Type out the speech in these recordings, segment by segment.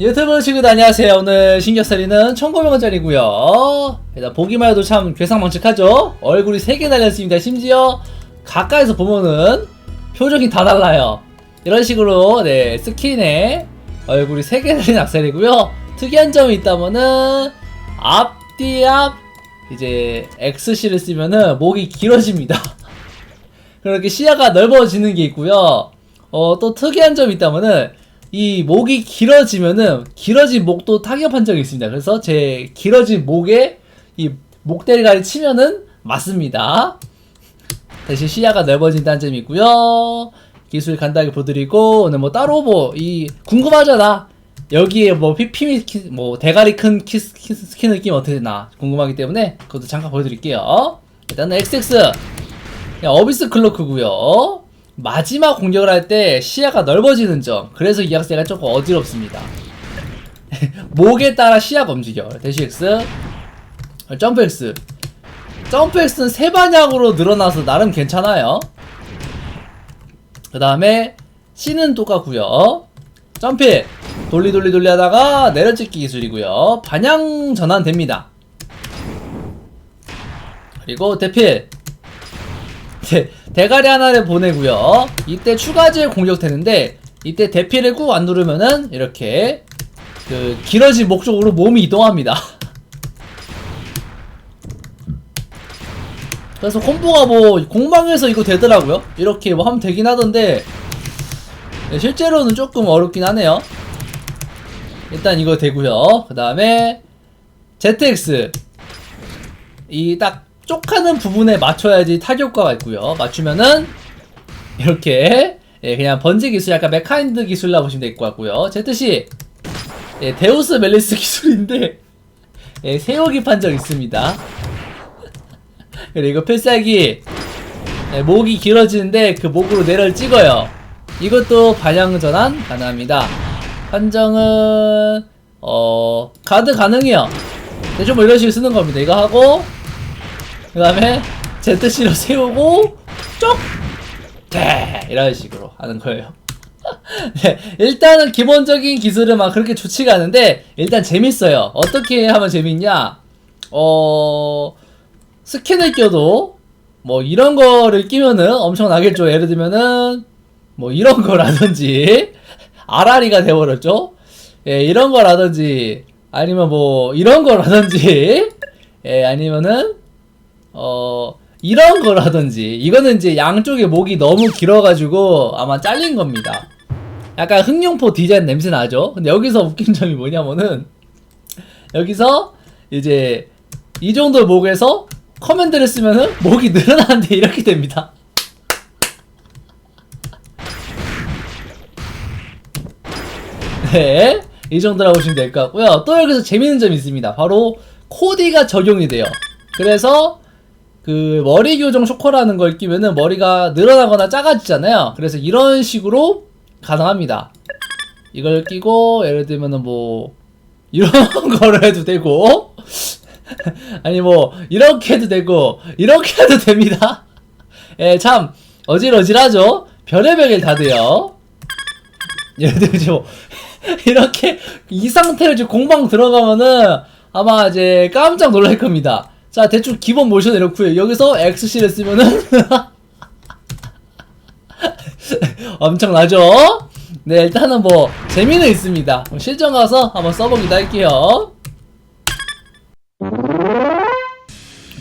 유튜브 친구들 안녕하세요. 오늘 신격살이는 1900원짜리고요. 일단 보기만 해도 참 괴상망측하죠? 얼굴이 3개 달렸습니다. 심지어 가까이서 보면은 표정이 다 달라요. 이런 식으로 네 스킨에 얼굴이 3개 달린 악셀이고요. 특이한 점이 있다면은 앞뒤 앞 이제 XC를 쓰면은 목이 길어집니다. 그렇게 시야가 넓어지는 게 있고요. 어, 또 특이한 점이 있다면은 이 목이 길어지면은 길어진 목도 타격한 적이 있습니다. 그래서 제 길어진 목에 이 목대가리 치면은 맞습니다. 대신 시야가 넓어진다는 점이 있고요. 기술 간단하게 보드리고 오늘 뭐 따로 뭐 이 궁금하잖아. 여기에 뭐 피피 키, 뭐 대가리 큰 키스, 키스 스킨 느낌 어떻게 되나 궁금하기 때문에 그것도 잠깐 보여드릴게요. 일단은 XX 어비스 클로크고요. 마지막 공격을 할 때 시야가 넓어지는 점. 그래서 이 학생가 조금 어지럽습니다. 목에 따라 시야가 움직여. 대시 X, 어, 점프 X. 점프 X는 세 반향으로 늘어나서 나름 괜찮아요. 그 다음에 C는 똑같고요. 점프 돌리 돌리 돌리 하다가 내려찍기 기술이고요. 반향 전환 됩니다. 그리고 대필 대, 대가리 하나를 보내고요. 이때 추가질 공격되는데 이때 대피를 꾹안 누르면은 이렇게 그 길어진 목 쪽으로 몸이 이동합니다. 그래서 콤보가 뭐 공방에서 이거 되더라고요. 이렇게 뭐 하면 되긴 하던데 네, 실제로는 조금 어렵긴 하네요. 일단 이거 되고요. 그 다음에 ZX 이 딱 쪽하는 부분에 맞춰야지 타격과가 있고요. 맞추면은 이렇게 예, 그냥 번지 기술 약간 메카인드 기술이라 보시면 될 것 같고요. ZC 예, 데우스 멜리스 기술인데 예, 세우기 판정 있습니다. 그리고 필살기 예, 목이 길어지는데 그 목으로 내를 찍어요. 이것도 반향 전환 가능합니다. 판정은 어 가드 가능해요. 대충 뭐 이런 식으로 쓰는 겁니다. 이거 하고 그 다음에 ZC로 세우고 쪽! 대! 이런 식으로 하는 거예요. 네, 일단은 기본적인 기술은 막 그렇게 좋지가 않은데 일단 재밌어요. 어떻게 하면 재밌냐? 어 스캔을 껴도 뭐 이런 거를 끼면은 엄청 나겠죠. 예를 들면은 뭐 이런 거라든지 아라리가 돼버렸죠. 예, 이런 거라든지 아니면 뭐 이런 거라든지 예, 아니면은 어 이런 거라든지 이거는 이제 양쪽에 목이 너무 길어가지고 아마 잘린 겁니다. 약간 흑룡포 디자인 냄새 나죠? 근데 여기서 웃긴 점이 뭐냐면은 여기서 이제 이 정도 목에서 커맨드를 쓰면은 목이 늘어나는데 이렇게 됩니다. 네, 이 정도라고 보시면 될 것 같고요. 또 여기서 재밌는 점이 있습니다. 바로 코디가 적용이 돼요. 그래서 그 머리 교정 쇼커라는 걸 끼면은 머리가 늘어나거나 작아지잖아요. 그래서 이런 식으로 가능합니다. 이걸 끼고 예를 들면은 뭐 이런 거를 해도 되고 아니 뭐 이렇게 해도 되고 이렇게 해도 됩니다. 예, 참 어질어질하죠. 별의별 게 다 돼요. 예를 들면 뭐 이렇게 이 상태로 이제 공방 들어가면은 아마 이제 깜짝 놀랄 겁니다. 자, 대충 기본 모션 이렇고요. 여기서 XC를 쓰면은 엄청나죠? 네, 일단은 뭐 재미는 있습니다. 뭐 실전 가서 한번 써보기도 할게요.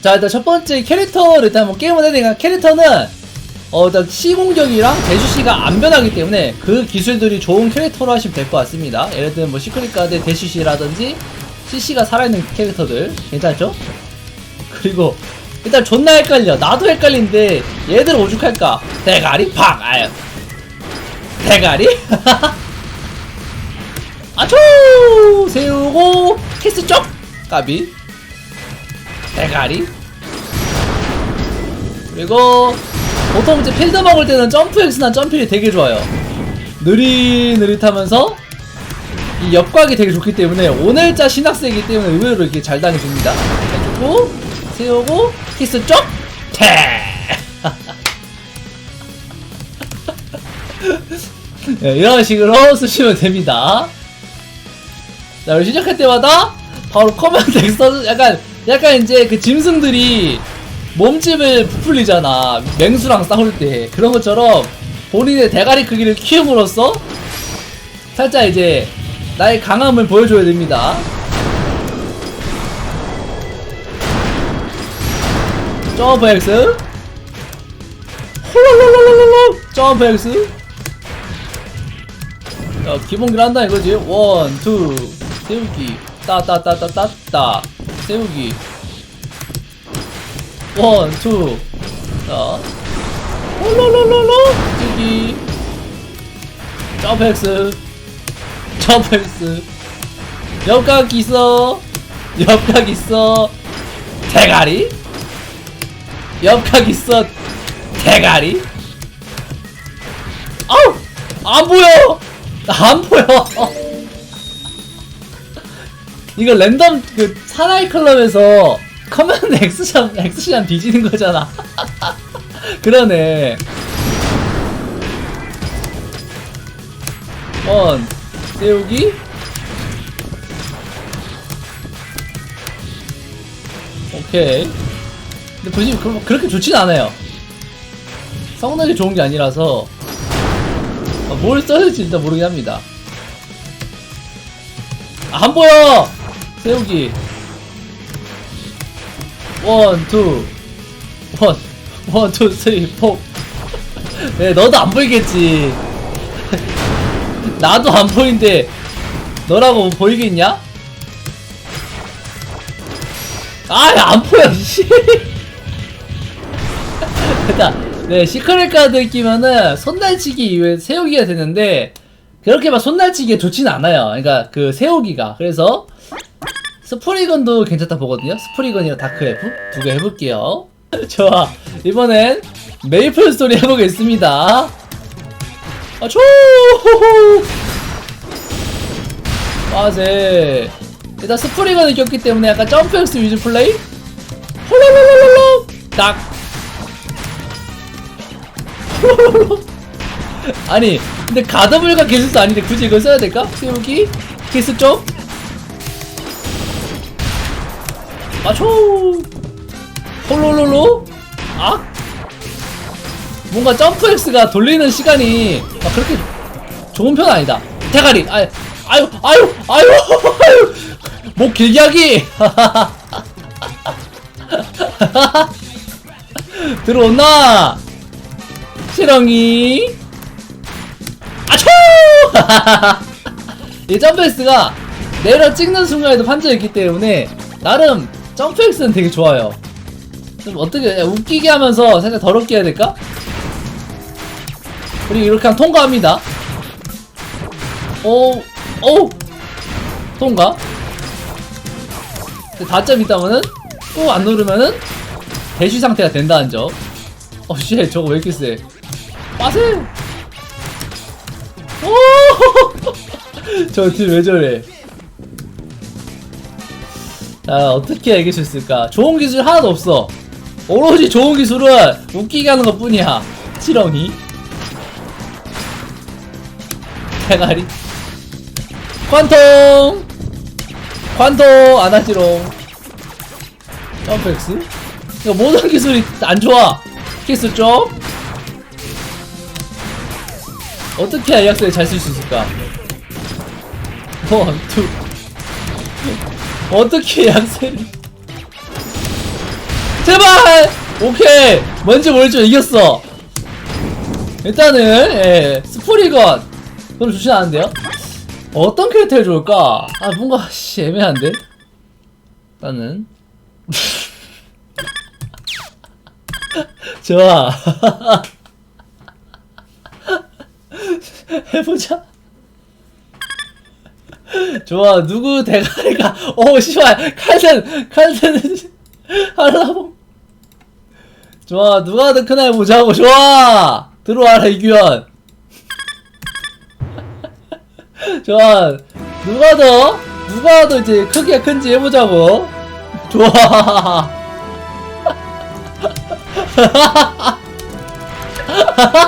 자, 일단 첫 번째 캐릭터를 일단 한번 게임을 해야 되니까 캐릭터는 어, 일단 C 공격이랑 대주 C가 안 변하기 때문에 그 기술들이 좋은 캐릭터로 하시면 될 것 같습니다. 예를 들면 뭐 시크릿 가드 대주 C라든지 CC가 살아있는 캐릭터들 괜찮죠? 그리고 일단 존나 헷갈려. 나도 헷갈린데 얘들 오죽할까? 대가리 팍! 아유. 대가리? 아초! 세우고 키스 쪽! 까비. 대가리. 그리고 보통 이제 필드 먹을 때는 점프 X나 점필이 되게 좋아요. 느릿느릿하면서 이 옆각이 되게 좋기 때문에 오늘자 신학생이기 때문에 의외로 이렇게 잘 당해줍니다. 해주고 세우고 키스 쪽 태. 네, 이런 식으로 쓰시면 됩니다. 자, 우리 시작할 때마다 바로 커맨드 엑서 약간 약간 이제 그 짐승들이 몸집을 부풀리잖아. 맹수랑 싸울 때. 그런 것처럼 본인의 대가리 크기를 키움으로써 살짝 이제 나의 강함을 보여줘야 됩니다. 점프 X. 홀롤롤롤롤 점프 X. 자 기본기를 한다 이거지. 원, 투. 세우기. 따따따따따따. 세우기 원, 투. 자, 홀롤롤롤롤 뛰기. 점프 X 점프 X 옆각 있어. 옆각 있어. 대가리. 옆각 있어. 대가리. 아우! 안 보여! 안 보여! 이거 랜덤 그 사나이 클럽에서 커맨드 엑스샷 엑스샷 뒤지는 거잖아. 그러네. 원 세우기. 오케이. 근데 그- 그렇게 좋진 않아요. 성능이 좋은 게 아니라서. 어, 뭘 써야 될지 일단 모르긴 합니다. 아, 안 보여! 세우기 원, 투, 원, 원, 투, 쓰리, 포. 네, 너도 안 보이겠지. 나도 안 보이는데, 너라고 보이겠냐? 아, 야, 안 보여, 씨. 일단, 네, 시크릿 카드 끼면은 손날치기 이후에 세우기가 되는데, 그렇게 막 손날치기가 좋진 않아요. 그러니까 그 세우기가. 그래서, 스프리건도 괜찮다 보거든요. 스프리건이랑 다크F 두개 해볼게요. 좋아. 이번엔 메이플 스토리 해보겠습니다. 아, 초! 빠세. 일단 스프리건을 꼈기 때문에 약간 점프 엑스 위주 플레이? 홀로로로로로! 딱! 홀로로로. 아니, 근데 가더블과 기술도 아닌데 굳이 이걸 써야 될까? 세우기? 키스 쪽? 아초 홀로로로? 아? 뭔가 점프 X가 돌리는 시간이 막 그렇게 좋은 편 아니다. 대가리! 아유 아유 아유 아유 아유! 목 길게 하기! 들어온나? 실렁이 아초 이 점프 X가 내려 찍는 순간에도 판정이 있기 때문에 나름 점프 X는 되게 좋아요. 좀 어떻게 웃기게 하면서 살짝 더럽게 해야 될까? 그리고 이렇게 하면 통과합니다. 오, 오, 통과. 다점 있다면은 또 안 누르면은 대쉬 상태가 된다는 점. 어, 씨, 저거 왜 이렇게 세? 빠세! 오! 저딜왜 저래? 자, 어떻게 알길 수 있을까? 좋은 기술 하나도 없어. 오로지 좋은 기술은 웃기게 하는 것 뿐이야. 치렁이. 대가리. 관통! 관통! 안 하지롱. 점프엑스? 이거 모든 기술이 안 좋아. 키스 쪽. 어떻게 해야 이 학생이 잘쓸 수 있을까? 원, 투. 어떻게 양세를? 제발! 오케이! 뭔지 모르지만 이겼어. 일단은 예, 스프리건. 별로 좋진 않은데요? 어떤 캐릭터를 좋을까? 아 뭔가 씨 애매한데? 일단은. 좋아. 해보자 좋아 누구 대가리가 오 씨발 칼든 칼든 하려고. 좋아 누가 더 크나 해보자고 좋아! 들어와라 이규현. 좋아 누가 더 누가 더 이제 크기가 큰지 해보자고. 좋아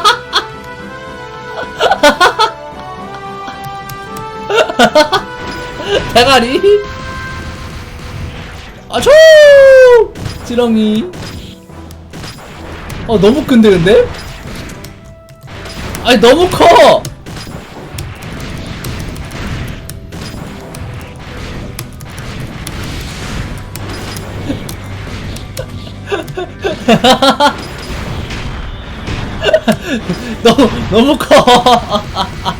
대가리. 아초 지렁이. 어 너무 큰데 근데? 아니 너무 커! 너무 너무 커.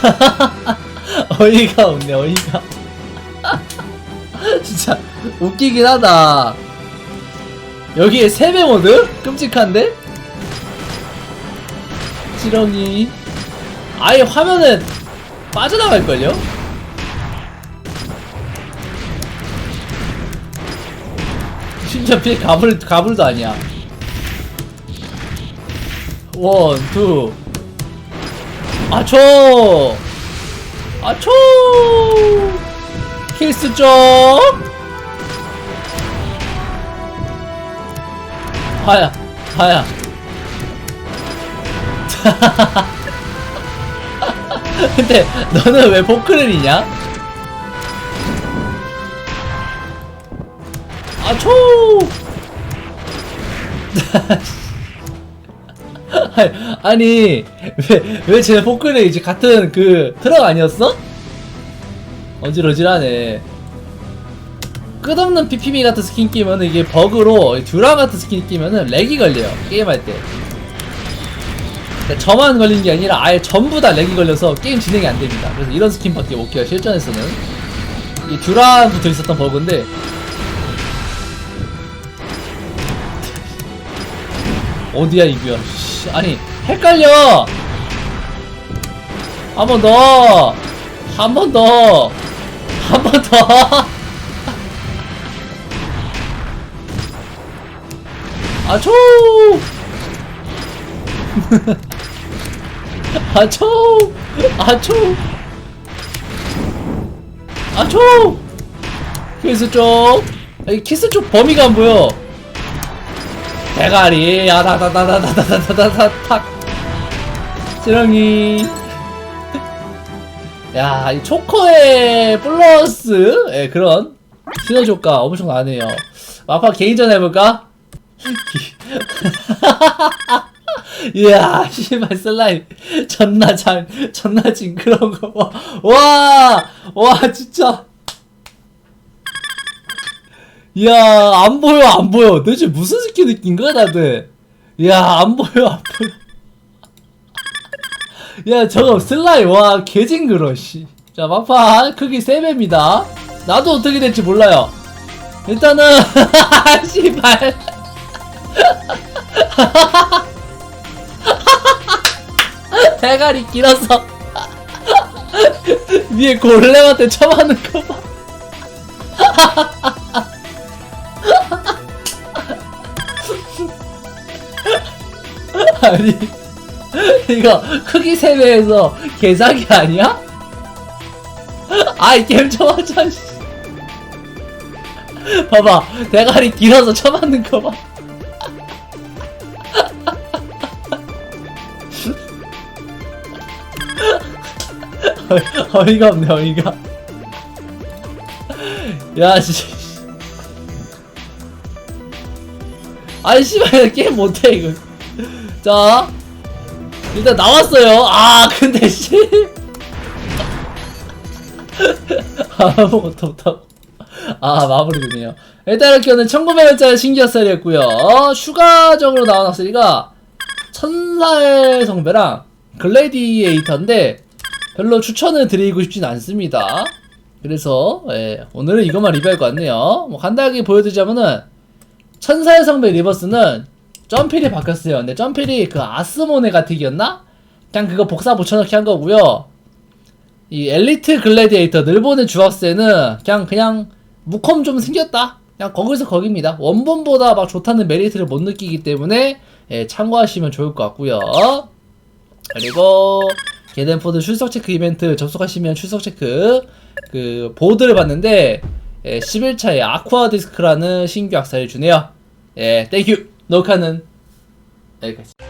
어이가 없네 어이가. 진짜 웃기긴 하다. 여기에 세배 모드? 끔찍한데? 지렁이. 아예 화면에 빠져나갈걸요? 심지어 피해 가불, 가불도 아니야. 원, 투. 아초! 아초! 킬스 쪽! 하야, 하야. 근데 너는 왜 포크를 이냐? 아초! 아니 왜 왜 쟤네 포크를 이제 같은 그 트럭 아니었어? 어질어질하네. 끝없는 PPB 같은 스킨 끼면은 이게 버그로 듀라 같은 스킨 끼면은 렉이 걸려요 게임할 때. 저만 걸린 게 아니라 아예 전부 다 렉이 걸려서 게임 진행이 안 됩니다. 그래서 이런 스킨밖에 못 켜요 실전에서는. 이 듀라부터 있었던 버그인데 어디야 이거야 씨, 아니 헷갈려! 한 번 더! 한 번 더! 한 번 더! 아초 아초 아초 아초 키스 쪽 여기 키스 쪽 범위가 안 보여 대가리 야다다다다다다다다닥 지렁이 야 이 초코의 플러스 예 그런 시너지 효과 엄청 나네요 마파 개인전 해볼까? 이야 씨발 슬라임 존나 잘 존나 징그러운 거와와 진짜 이 야 안 보여 안 보여. 도대체 무슨 스킨 느낀 거야 다들? 이야 안 보여 안 보여. 야 저거 슬라임 와 개징그러 씨 자 막판 크기 3배입니다. 나도 어떻게 될지 몰라요. 일단은 씨발. 대가리 길어서. 위에 골렘한테 쳐맞는 거 봐 아니 이거 크기 세배에서 개사기 아니야? 아이 게임 쳐 맞자 씨. 봐봐 대가리 길어서 쳐맞는 거봐 어이가 없네 어이가 야 씨. 아이 씨발 게임 못해 이거 자 일단 나왔어요. 아 근데 씨. 아무것도 못하고 아 마무리되네요. 일단 이렇게 오늘 1900원짜리 신기어살이었고요. 어, 추가적으로 나온 악세리가 천사의 성배랑 글래디에이터인데 별로 추천을 드리고 싶진 않습니다. 그래서 예, 오늘은 이것만 리뷰할 것 같네요. 뭐 간단하게 보여드리자면은 천사의 성배 리버스는 점필이 바뀌었어요. 근데 점필이 그 아스모네 가틱이었나? 그냥 그거 복사 붙여넣기 한 거고요. 이 엘리트 글래디에이터 늘보는 주악세는 그냥 그냥 무컴 좀 생겼다. 그냥 거기서 거깁니다. 원본보다 막 좋다는 메리트를 못 느끼기 때문에 예, 참고하시면 좋을 것 같고요. 그리고 게덴포드 출석 체크 이벤트 접속하시면 출석 체크 그 보드를 봤는데 예, 11차에 아쿠아 디스크라는 신규 악사를 주네요. 예, 땡큐. 녹화는 여기까지.